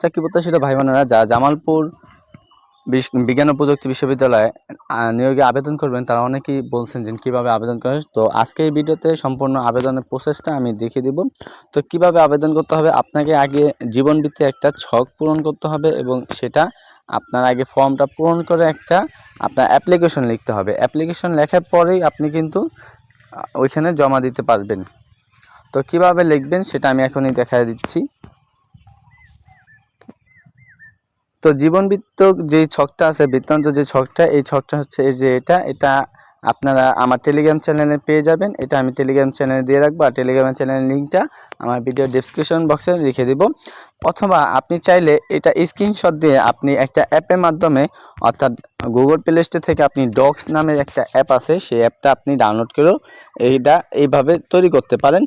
চাকরি প্রত্যাশীরা ভাই বোনেরা যা জামালপুর বিজ্ঞান ও প্রযুক্তি বিশ্ববিদ্যালয়ে নিয়োগে আবেদন করবেন, তারা অনেকেই বলছেন যে কীভাবে আবেদন করেন তো আজকে এই ভিডিওতে সম্পূর্ণ আবেদনের প্রসেসটা আমি দেখিয়ে দিব। তো কীভাবে আবেদন করতে হবে? আপনাকে আগে জীবনবৃত্তি একটা ছক পূরণ করতে হবে এবং সেটা আপনার আগে ফর্মটা পূরণ করে একটা আপনার অ্যাপ্লিকেশন লিখতে হবে। অ্যাপ্লিকেশন লেখার পরেই আপনি কিন্তু ওইখানে জমা দিতে পারবেন। তো কীভাবে লিখবেন সেটা আমি এখনই দেখা দিচ্ছি। তো জীবন বৃত্ত যে ছকটা আছে, বৃত্তান্ত যে ছকটা, এই ছকটা হচ্ছে এই যে এটা। এটা আপনারা আমার টেলিগ্রাম চ্যানেলে পেয়ে যাবেন। এটা আমি টেলিগ্রাম চ্যানেলে দিয়ে রাখব আর টেলিগ্রাম চ্যানেলের লিঙ্কটা আমার ভিডিও ডিসক্রিপশন বক্সে লিখে দিব। অথবা আপনি চাইলে এটা স্ক্রিনশট দিয়ে আপনি একটা অ্যাপের মাধ্যমে, অর্থাৎ গুগল প্লে স্টোর থেকে আপনি ডক্স নামের একটা অ্যাপ আছে, সেই অ্যাপটা আপনি ডাউনলোড করেও এইটা এইভাবে তৈরি করতে পারেন।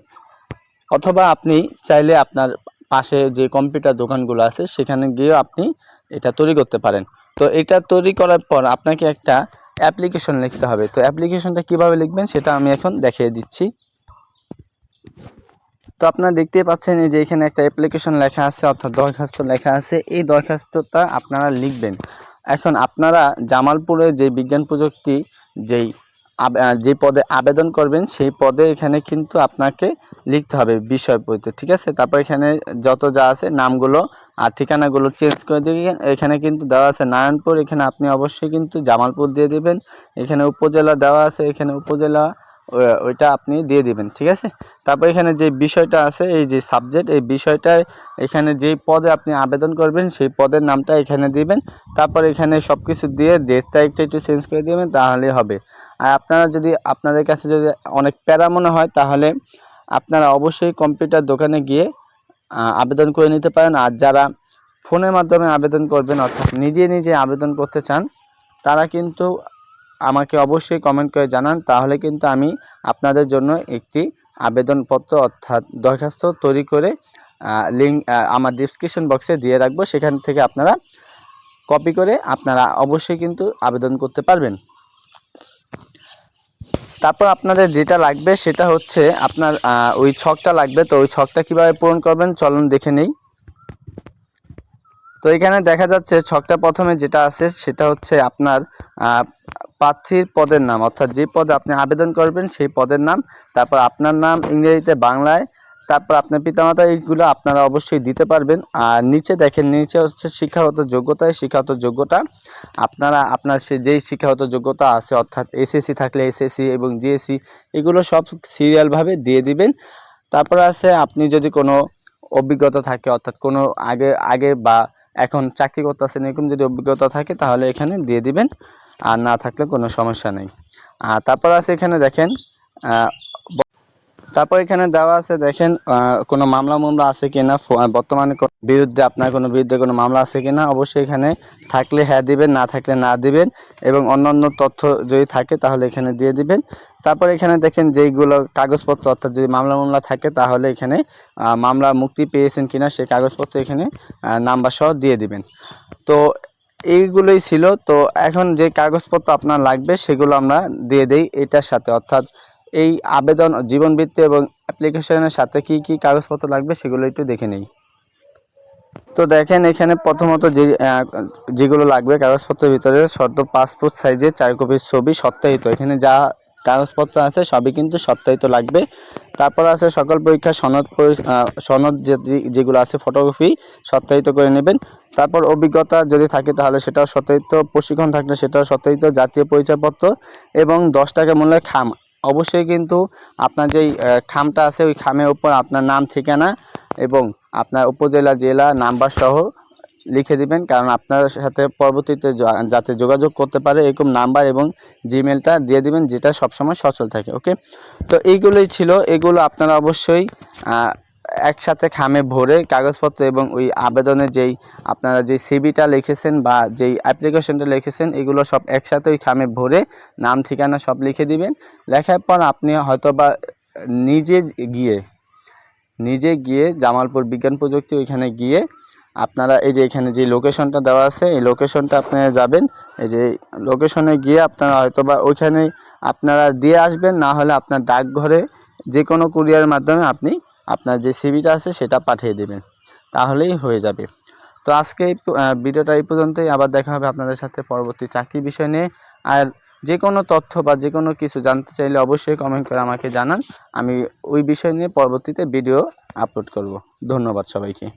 অথবা আপনি চাইলে আপনার পাশে যে কম্পিউটার দোকানগুলো আছে, সেখানে গিয়েও আপনি এটা তৈরি করতে পারেন। তো এটা তৈরি করার পর আপনাকে একটা অ্যাপ্লিকেশন লিখতে হবে। তো অ্যাপ্লিকেশনটা কীভাবে লিখবেন সেটা আমি এখন দেখিয়ে দিচ্ছি। তো আপনারা দেখতেই পাচ্ছেন যে এখানে একটা অ্যাপ্লিকেশন লেখা আছে, অর্থাৎ দরখাস্ত লেখা আছে। এই দরখাস্তটা আপনারা লিখবেন। এখন আপনারা জামালপুরে যে বিজ্ঞান প্রযুক্তি, যেই যে পদে আবেদন করবেন, সেই পদে এখানে কিন্তু আপনাকে লিখতে হবে বিষয় পড়তে ঠিক আছে? তারপর এখানে যত যা আছে, নামগুলো আর ঠিকানাগুলো চেঞ্জ করে দিয়ে এখানে কিন্তু দেওয়া আছে নারায়ণপুর, এখানে আপনি অবশ্যই কিন্তু জামালপুর দিয়ে দেবেন। এখানে উপজেলা দেওয়া আছে, এখানে উপজেলা ওইটা আপনি দিয়ে দিবেন, ঠিক আছে? তারপর এখানে যে বিষয়টা আছে, এই যে সাবজেক্ট এই বিষয়টায় এখানে যেই পদে আপনি আবেদন করবেন, সেই পদের নামটা এখানে দিবেন। তারপর এখানে সব কিছু দিয়ে ডেট তারিখটা একটু চেঞ্জ করে দিবেন, তাহলেই হবে। আর আপনারা যদি, আপনাদের কাছে যদি অনেক প্যারা মনে হয়, তাহলে আপনারা অবশ্যই কম্পিউটার দোকানে গিয়ে আবেদন করে নিতে পারেন। আর যারা ফোনের মাধ্যমে আবেদন করবেন, অর্থাৎ নিজে নিজে আবেদন করতে চান, তারা কিন্তু আমাকে অবশ্যই কমেন্ট করে জানান, তাহলে কিন্তু আমি আপনাদের জন্য একটি আবেদনপত্র অর্থাৎ দরখাস্ত তৈরি করে লিঙ্ক আমার ডিসক্রিপশন বক্সে দিয়ে রাখব। সেখান থেকে আপনারা কপি করে আপনারা অবশ্যই কিন্তু আবেদন করতে পারবেন। তারপর আপনাদের যেটা লাগবে সেটা হচ্ছে আপনার ওই ছকটা লাগবে। তো ওই ছকটা কীভাবে পূরণ করবেন চলুন দেখে নেই। তো এখানে দেখা যাচ্ছে ছকটা প্রথমে যেটা আছে সেটা হচ্ছে আপনার প্রার্থীর পদের নাম। অর্থাৎ যে পদে আপনি আবেদন করবেন সেই পদের নাম, তারপর আপনার নাম ইংরেজিতে বাংলায়, তারপর আপনার পিতামাতা, এইগুলো আপনারা অবশ্যই দিতে পারবেন। আর নিচে দেখেন, নিচে হচ্ছে শিক্ষাগত যোগ্যতা। এই শিক্ষাগত যোগ্যতা আপনারা, আপনার সে যেই শিক্ষাগত যোগ্যতা আছে, অর্থাৎ এসএসসি থাকলে এসএসসি এবং জিএসসি, এগুলো সব সিরিয়ালভাবে দিয়ে দিবেন। তারপর আছে, আপনি যদি কোনো অভিজ্ঞতা থাকে, অর্থাৎ কোনো আগে আগে বা এখন চাকরি করতেছেন, এরকম যদি অভিজ্ঞতা থাকে তাহলে এখানে দিয়ে দিবেন। আর না থাকলে কোনো সমস্যা নেই। আর তারপর আছে এখানে দেখেন তারপর এখানে দেওয়া আছে, দেখেন কোনো মামলা মামলা আছে কিনা বর্তমানে বিরুদ্ধে আপনার কোনো বিরুদ্ধে কোনো মামলা আছে কিনা, অবশ্যই এখানে থাকলে হ্যাঁ দিবেন, না থাকলে না দিবেন এবং অন্যান্য তথ্য যদি থাকে তাহলে এখানে দিয়ে দিবেন। তারপর এখানে দেখেন যেইগুলো কাগজপত্র, অর্থাৎ যদি মামলা মামলা থাকে তাহলে এখানে মামলা মুক্তি পেয়েছেন কিনা সেই কাগজপত্র এখানে নাম্বার সহ দিয়ে দিবেন। তো এইগুলোই ছিল। তো এখন যে কাগজপত্র আপনার লাগবে সেগুলো আমরা দিয়ে দেই এটার সাথে। অর্থাৎ এই আবেদন, জীবনবৃত্তি এবং অ্যাপ্লিকেশনের সাথে কি কি কাগজপত্র লাগবে সেগুলো একটু দেখে নেই। তো দেখেন এখানে প্রথমত যে যেগুলো লাগবে কাগজপত্রের ভিতরে শর্ত পাসপোর্ট সাইজের চার কপির ছবি সত্যায়িত। এখানে যা কাগজপত্র আছে সবই কিন্তু সত্যায়িত লাগবে। তারপর আছে সকল পরীক্ষা সনদ সনদ যেগুলো আছে ফটোকপি সত্যায়িত করে নেবেন। তারপর অভিজ্ঞতা যদি থাকে তাহলে সেটাও সত্যায়িত, প্রশিক্ষণ থাকলে সেটাও সত্যায়িত, জাতীয় পরিচয়পত্র এবং দশ টাকা মূল্যের খাম। অবশ্যই কিন্তু আপনার যেই খামটা আছে ওই খামের উপর আপনার নাম, ঠিকানা এবং আপনার উপজেলা, জেলা, নাম্বার সহ লিখে দিবেন। কারণ আপনার সাথে পরবর্তীতে যাতে যোগাযোগ করতে পারে এরকম নাম্বার এবং জিমেলটা দিয়ে দিবেন, যেটা সবসময় সচল থাকে। ওকে তো এইগুলোই ছিল। এগুলো আপনারা অবশ্যই একসাথে খামে ভরে কাগজপত্র এবং ওই আবেদনের যেই আপনারা যে সিবিটা লিখেছেন বা যেই অ্যাপ্লিকেশনটা লিখেছেন, এগুলো সব একসাথে ওই খামে ভরে নাম, ঠিকানা সব লিখে দিবেন। লেখার পর আপনি হয়তো বা নিজে গিয়ে নিজে গিয়ে জামালপুর বিজ্ঞান প্রযুক্তি ওইখানে গিয়ে আপনারা এই যে এখানে যে লোকেশনটা দেওয়া আছে, এই লোকেশনটা আপনারা যাবেন। এই যে লোকেশনে গিয়ে আপনারা হয়তো বা ওইখানে আপনারা দিয়ে আসবেন, না হলে আপনার ডাকঘরে যে কোনো কুরিয়ারের মাধ্যমে আপনি আপনার যে সিবিটা আছে সেটা পাঠিয়ে দেবেন। তাহলেই হয়ে যাবে। তো আজকে ভিডিওটা এই পর্যন্তই। আবার দেখা হবে আপনাদের সাথে পরবর্তী চাকরি বিষয় নিয়ে। আর যে কোনো তথ্য বা যে কোনো কিছু জানতে চাইলে অবশ্যই কমেন্ট করে আমাকে জানান। আমি ওই বিষয় নিয়ে পরবর্তীতে ভিডিও আপলোড করব। ধন্যবাদ সবাইকে।